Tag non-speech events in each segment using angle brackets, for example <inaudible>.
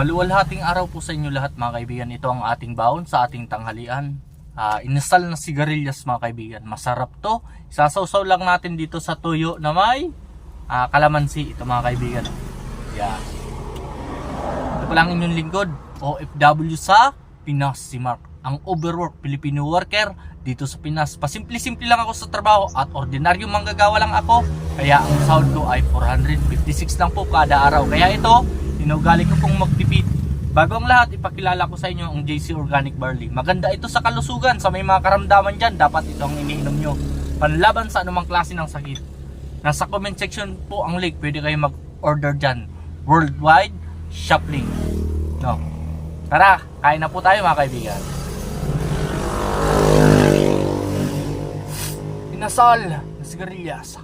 Maluwalhating araw po sa inyo lahat mga kaibigan. Ito ang ating baon sa ating tanghalian. Ah, inasal na sigarilyas mga kaibigan. Masarap to. Isasawsaw lang natin dito sa tuyo na may ah, kalamansi. Ito mga kaibigan. Yan. Ito pa lang inyong lingkod. OFW sa Pinas si Mark. Ang overwork Filipino worker dito sa Pinas. Pasimple-simple lang ako sa trabaho at ordinaryo manggagawa lang ako. Kaya ang sahod ko ay 456 lang po kada araw. Kaya ito, inugali ko pong magtipid. Bago ang lahat, ipakilala ko sa inyo ang JC Organic Barley. Maganda ito sa kalusugan, sa may mga karamdaman dyan, dapat ito ang iniinom nyo. Panlaban sa anumang klase ng sakit. Nasa comment section po ang link, pwede kayo mag-order dyan. Worldwide Shopping. No. Tara, kain na po tayo mga kaibigan. Inasal na sigarilyas.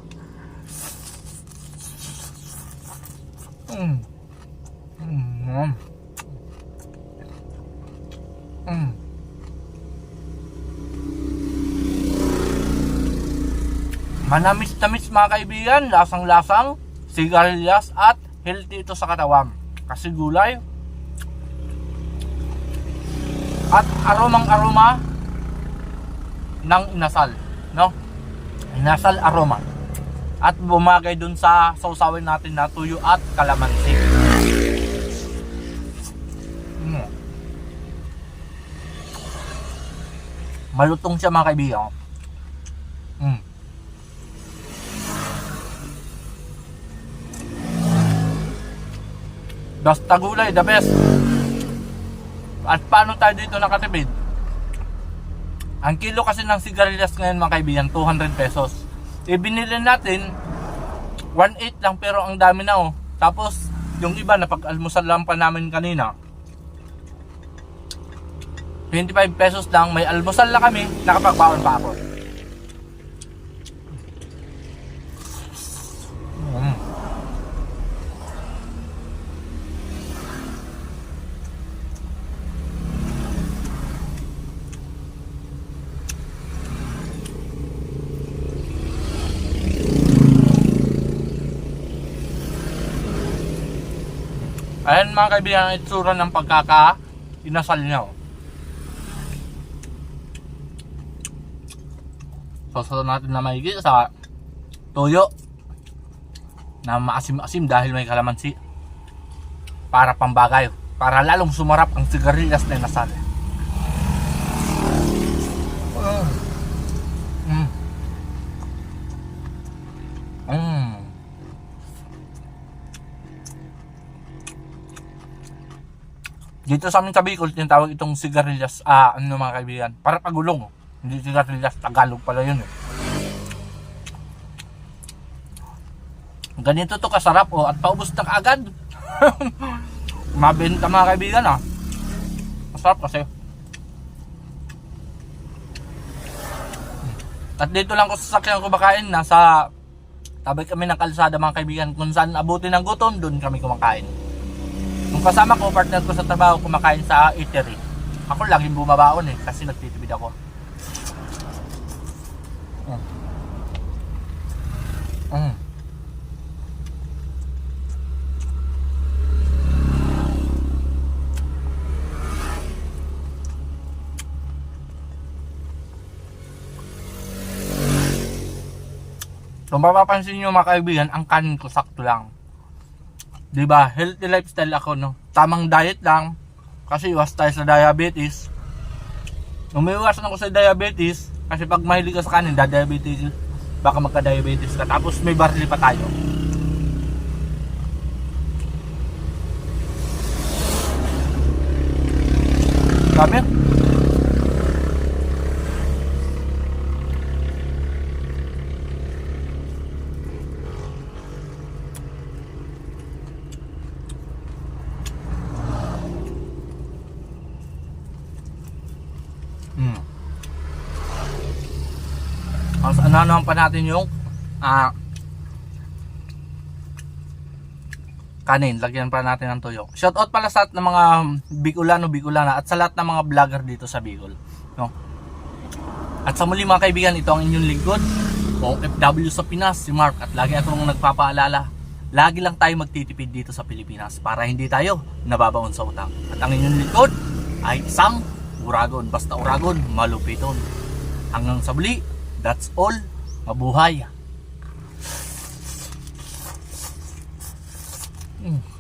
Mm. Mm. Mm. Manamis-tamis mga kaibigan, lasang-lasang, sigarilyas at healthy ito sa katawan. Kasi gulay at aromang-aroma ng inasal, no? Inasal aroma. At bumagay dun sa sausawin natin na tuyo at kalamansi. Mm. Malutong siya mga kaibigan. Mm. Basta gulay, the best. At paano tayo dito nakatipid? Ang kilo kasi ng sigarilyas ngayon mga kaibigan, 200 pesos. Ibinili natin, 1.8 lang pero ang dami na oh. Tapos, yung iba na pag-almusal lang pa namin kanina, 25 pesos lang, may almusal na kami, nakapagbaon pa ako. Mm. Ayan mga kaibigan, ang itsura ng pagkaka inasal niya. oh. Sasaw natin na maigi sa tuyo na maasim-asim dahil may kalamansi para pambagay para lalong sumarap ang sigarilyas na inasal. Mm. Mm. Dito sa amin sa Bicol, tinatawag itong sigarilyas, ah, ano mga kaibigan, para pagulong. Hindi sigarilyas, Tagalog pala yun eh. Ganito to kasarap oh, at paubos na kaagad. <laughs> Mabenta mga kaibigan ah. Masarap kasi. At dito lang ko sa sakyan kumakain, nasa tabi kami ng kalsada mga kaibigan. Kung saan abutin ng gutom, doon kami kumakain. Nung kasama ko, partner ko sa trabaho, kumakain sa eatery. Ako laging bumabaon eh, kasi nagtitipid ako. Mm. Mm. Kung mapapansin nyo mga kaibigan, ang kanin ko sakto lang. 'Di ba? Healthy lifestyle ako, no? Tamang diet lang. Kasi iwas tayo sa diabetes. Umiiwasan ako sa diabetes kasi pag mahilig ka sa kanin, da-diabetes, baka magka-diabetes ka. Tapos may barley pa tayo. Sabi? Naman pa natin yung ah kanin, lagyan pa natin ng tuyo. Shoutout pala sa lahat ng mga Bicolano, Bicolana at sa lahat ng mga vlogger dito sa Bicol. No? At sa muli mga kaibigan, ito ang inyong lingkod, OFW sa Pinas, si Mark. At lagi akong nagpapaalala, lagi lang tayo magtitipid dito sa Pilipinas para hindi tayo nababaon sa utang. At ang inyong likod ay isang uragon. Basta uragon, malupiton. Hanggang sa muli, that's all. Mabuhay. Mm.